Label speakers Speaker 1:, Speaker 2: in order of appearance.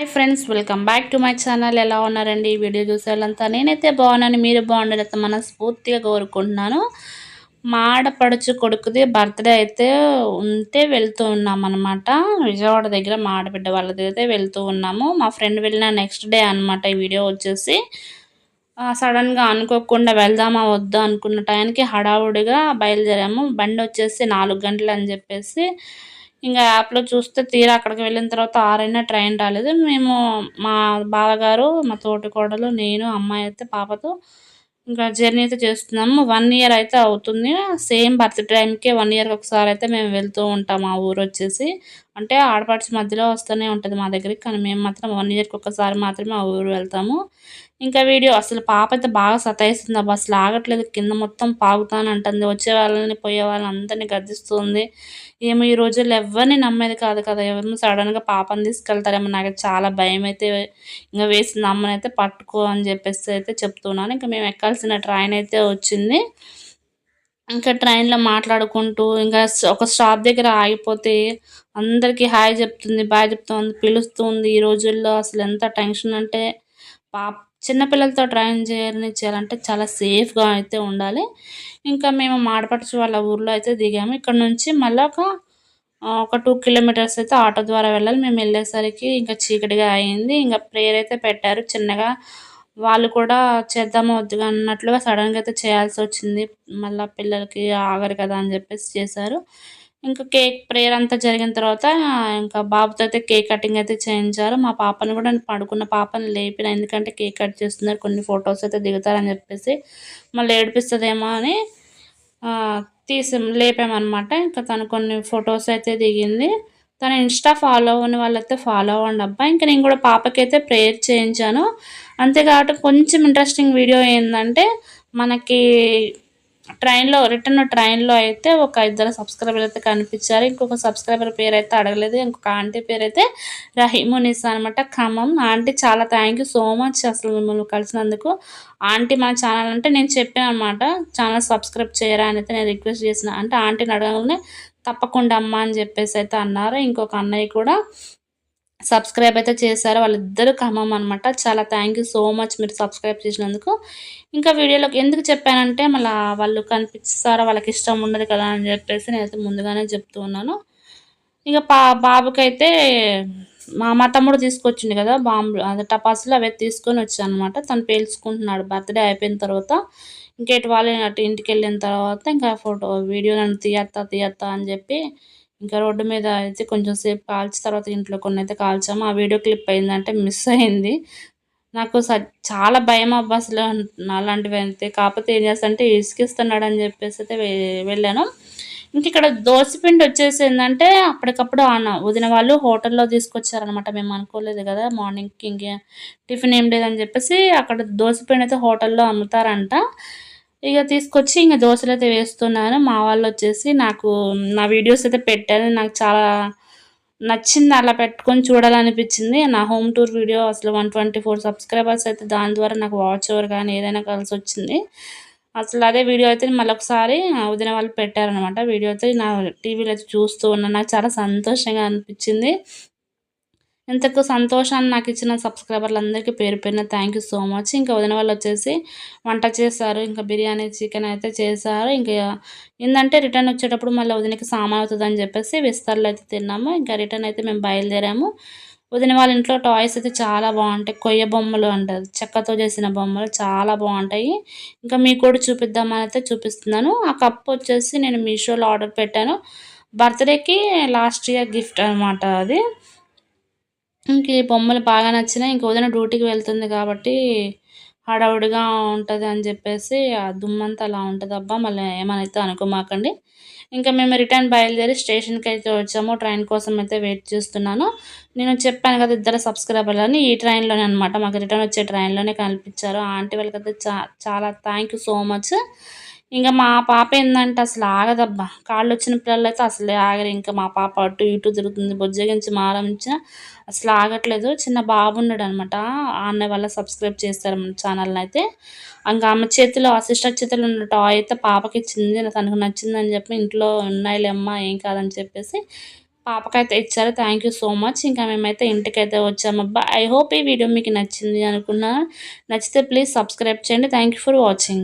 Speaker 1: Hi friends welcome back to my channel ఎలా ఉన్నారండి? ఈ వీడియో చూసేవాళ్ళంతా నేనైతే బాగున్నాను. మీరు బాగుండాలి మనస్ఫూర్తిగా కోరుకుంటున్నాను. మా ఆడపడుచు కొడుకుది బర్త్డే అయితే ఉంటే వెళ్తూ ఉన్నాం అనమాట విజయవాడ దగ్గర మా ఆడబిడ్డ వాళ్ళది అయితే వెళ్తూ ఉన్నాము. మా ఫ్రెండ్ వెళ్ళిన నెక్స్ట్ డే అనమాట ఈ వీడియో వచ్చేసి. సడన్గా అనుకోకుండా వెళ్దామా వద్దా అనుకున్న టైంకి హడావుడిగా బయలుదేరాము. బండి వచ్చేసి నాలుగు గంటలు అని చెప్పేసి ఇంకా యాప్లో చూస్తే తీరా అక్కడికి వెళ్ళిన తర్వాత ఆరైనా ట్రైన్ రాలేదు. మేము మా బావగారు మా తోటి కోడలు నేను అమ్మాయి అయితే పాపతో ఇంకా జర్నీ అయితే చేస్తున్నాము. వన్ ఇయర్ అయితే అవుతుంది. సేమ్ బర్త్ టైంకే వన్ ఇయర్కి ఒకసారి అయితే మేము వెళ్తూ ఉంటాం ఆ ఊరు వచ్చేసి. అంటే ఆడపడిచి మధ్యలో వస్తూనే ఉంటుంది మా దగ్గరికి కానీ మేము మాత్రం వన్ ఇయర్కి ఒకసారి మాత్రమే ఆ ఊరు వెళ్తాము. ఇంకా వీడియో అసలు పాప అయితే బాగా సతాయిస్తుంది. అబ్బా అసలు ఆగట్లేదు కింద మొత్తం పాగుతానంటుంది వచ్చే వాళ్ళని పోయే వాళ్ళని అందరినీ గర్దిస్తుంది ఏమో ఈ రోజుల్లో ఎవరిని నమ్మేది కాదు కదా. ఎవరిని సడన్గా పాపని తీసుకెళ్తారేమో నాకు చాలా భయం అయితే ఇంకా వేసింది. అమ్మని అయితే పట్టుకో అని చెప్పేసి అయితే చెప్తున్నాను. ఇంకా మేము ఎక్కాల్సిన ట్రైన్ అయితే వచ్చింది. ఇంకా ట్రైన్లో మాట్లాడుకుంటూ ఇంకా ఒక స్టాప్ దగ్గర ఆగిపోతే అందరికీ హాయ్ చెప్తుంది బాయ్ చెప్తుంది పిలుస్తుంది. ఈ రోజుల్లో అసలు ఎంత టెన్షన్ అంటే పాప చిన్నపిల్లలతో ట్రైన్ జర్నీ చేయాలంటే చాలా సేఫ్గా అయితే ఉండాలి. ఇంకా మేము మాడపడుచు వాళ్ళ ఊర్లో అయితే దిగాము. ఇక్కడ నుంచి మళ్ళీ ఒక ఒక టూ కిలోమీటర్స్ అయితే ఆటో ద్వారా వెళ్ళాలి. మేము వెళ్ళేసరికి ఇంకా చీకటిగా అయింది. ఇంకా ప్రేయర్ అయితే పెట్టారు. చిన్నగా వాళ్ళు కూడా చేద్దామా వద్దుగా అన్నట్లుగా సడన్గా అయితే చేయాల్సి వచ్చింది. మళ్ళీ పిల్లలకి ఆగరు కదా అని చెప్పేసి చేశారు. ఇంకా కేక్ ప్రేయర్ అంతా జరిగిన తర్వాత ఇంకా బాబుతో అయితే కేక్ కటింగ్ అయితే చేయించారు. మా పాపని కూడా నేను పడుకున్న పాపని లేపిన. ఎందుకంటే కేక్ కట్ చేస్తున్నారు. కొన్ని ఫొటోస్ అయితే దిగుతారని చెప్పేసి మళ్ళీ ఏడిపిస్తుందేమో అని తీసి లేపామన్నమాట. ఇంకా తను కొన్ని ఫొటోస్ అయితే దిగింది. తను ఇన్స్టా ఫాలో అవ్వని వాళ్ళైతే ఫాలో అవ్వండి అబ్బా. ఇంకా నేను కూడా పాపకైతే ప్రేయర్ చేయించాను. అంతేకాదు కొంచెం ఇంట్రెస్టింగ్ వీడియో ఏంటంటే మనకి ట్రైన్లో రిటర్న్ ట్రైన్లో అయితే ఒక ఇద్దరు సబ్స్క్రైబర్ అయితే కనిపించారు. ఇంకొక సబ్స్క్రైబర్ పేరు అయితే అడగలేదు. ఇంకొక ఆంటీ పేరు అయితే రహీమునిసా అనమాట ఖమ్మం. ఆంటీ చాలా థ్యాంక్ సో మచ్ అసలు మిమ్మల్ని కలిసినందుకు. ఆంటీ మన ఛానల్ అంటే నేను చెప్పాను అనమాట ఛానల్ సబ్స్క్రైబ్ చేయరా అని అయితే నేను రిక్వెస్ట్ చేసిన. అంటే ఆంటీని అడగగానే తప్పకుండా అమ్మ అని చెప్పేసి అయితే అన్నారు. ఇంకొక అన్నయ్య కూడా సబ్స్క్రైబ్ అయితే చేశారు. వాళ్ళిద్దరు ఖమ్మం అనమాట చాలా థ్యాంక్ యూ సో మచ్ మీరు సబ్స్క్రైబ్ చేసినందుకు. ఇంకా వీడియోలోకి ఎందుకు చెప్పానంటే మళ్ళీ వాళ్ళు కనిపిస్తారా వాళ్ళకి ఇష్టం ఉండదు కదా అని చెప్పేసి నేనైతే ముందుగానే చెప్తూ ఉన్నాను. ఇంకా పా బాబుకైతే మా మా తమ్ముడు తీసుకొచ్చింది కదా బాంబు అదే టపాసులు అవి తీసుకొని వచ్చాను అనమాట తను పేల్చుకుంటున్నాడు. బర్త్డే అయిపోయిన తర్వాత ఇంకేటి వాళ్ళు అటు ఇంటికి వెళ్ళిన తర్వాత ఇంకా ఫోటో వీడియో నన్ను తీయత్తా తీయత్తా అని చెప్పి ఇంకా రోడ్డు మీద అయితే కొంచెం సేపు కాల్చి తర్వాత ఇంట్లో కొన్ని అయితే కాల్చాము. ఆ వీడియో క్లిప్ అయిందంటే మిస్ అయింది. నాకు చాలా భయం అబ్బా అసలు అలాంటివి అయితే. కాకపోతే ఏం చేస్తానంటే ఇసుకిస్తున్నాడు అని చెప్పేసి అయితే వెళ్ళాను. ఇంక ఇక్కడ దోశపిండి వచ్చేసి ఏంటంటే అప్పటికప్పుడు వదిన వాళ్ళు హోటల్లో తీసుకొచ్చారనమాట మేము అనుకోలేదు కదా మార్నింగ్కి ఇంకే టిఫిన్ ఏం లేదని చెప్పేసి అక్కడ దోశపిండి అయితే హోటల్లో అమ్ముతారంట. ఇక తీసుకొచ్చి ఇంకా దోశలు అయితే వేస్తున్నాను. మా వాళ్ళు వచ్చేసి నాకు నా వీడియోస్ అయితే పెట్టాను నాకు చాలా నచ్చింది అలా పెట్టుకొని చూడాలనిపించింది. నా హోమ్ టూర్ వీడియో అసలు వన్ ట్వంటీ ఫోర్ సబ్స్క్రైబర్స్ అయితే దాని ద్వారా నాకు వాచ్ ఓవర్ కానీ ఏదైనా కలిసి వచ్చింది. అసలు అదే వీడియో అయితే మళ్ళీ ఒకసారి ఉదయం వాళ్ళు పెట్టారనమాట వీడియో అయితే నా టీవీలో అయితే చూస్తూ ఉన్నాను. నాకు చాలా సంతోషంగా అనిపించింది. ఇంతకు సంతోషాన్ని నాకు ఇచ్చిన సబ్స్క్రైబర్లందరికీ పేరు పేరున థ్యాంక్ యూ సో మచ్ ఇంకా వదిన వాళ్ళు వచ్చేసి వంట చేశారు ఇంకా బిర్యానీ చికెన్ అయితే చేశారు. ఇంకా ఏంటంటే రిటర్న్ వచ్చేటప్పుడు మళ్ళీ వదినకి సామాన్ అవుతుందని చెప్పేసి విస్తర్లో అయితే తిన్నాము. ఇంకా రిటర్న్ అయితే మేము బయలుదేరాము. వదిన వాళ్ళ ఇంట్లో టాయ్స్ అయితే చాలా బాగుంటాయి. కొయ్య బొమ్మలు అంటారు. చెక్కతో చేసిన బొమ్మలు చాలా బాగుంటాయి. ఇంకా మీకు కూడా చూపిద్దామని అయితే చూపిస్తున్నాను. ఆ కప్ వచ్చేసి నేను మీషోలో ఆర్డర్ పెట్టాను. బర్త్డేకి లాస్ట్ ఇయర్ గిఫ్ట్ అనమాట అది. ఇంక ఈ బొమ్మలు బాగా నచ్చినాయి ఇంక వదిన డ్యూటీకి వెళ్తుంది కాబట్టి హడావుడిగా ఉంటుంది అని చెప్పేసి ఆ దుమ్మంతా అలా ఉంటుంది. అబ్బా మళ్ళీ ఏమైతే అనుకోమాకండి. ఇంకా మేము రిటర్న్ బయలుదేరి స్టేషన్కి అయితే వచ్చాము. ట్రైన్ కోసం అయితే వెయిట్ చేస్తున్నాను. నేను చెప్పాను కదా ఇద్దరు సబ్స్క్రైబర్లు అని ఈ ట్రైన్లోనే అనమాట మాకు రిటర్న్ వచ్చే ట్రైన్లోనే కనిపించారు ఆంటీ వాళ్ళకైతే చాలా థ్యాంక్ యూ సో మచ్. ఇంకా మా పాప ఏంటంటే అసలు ఆగదబ్బా. కాళ్ళు వచ్చిన పిల్లలైతే అసలు అసలే ఆగరు. ఇంకా మా పాప అటు ఇటు తిరుగుతుంది. బొజ్జగించి మారంచిన అసలు ఆగట్లేదు. చిన్న బాబు ఉన్నాడు అనమాట అన్న వల్ల సబ్స్క్రైబ్ చేస్తారు మన ఛానల్ని అయితే. ఇంకా ఆమె చేతిలో అసిస్టర్ చేతిలో ఉన్న టాయ్ అయితే పాపకి ఇచ్చింది. తనకు నచ్చిందని చెప్పి ఇంట్లో ఉన్నాయిలేమ్మా ఏం కాదని చెప్పేసి పాపకైతే ఇచ్చారు. థ్యాంక్ యూ సో మచ్ ఇంకా మేమైతే ఇంటికైతే వచ్చామబ్బా. ఐ హోప్ ఈ వీడియో మీకు నచ్చింది అనుకున్నా నచ్చితే ప్లీజ్ సబ్స్క్రైబ్ చేయండి. Thank for watching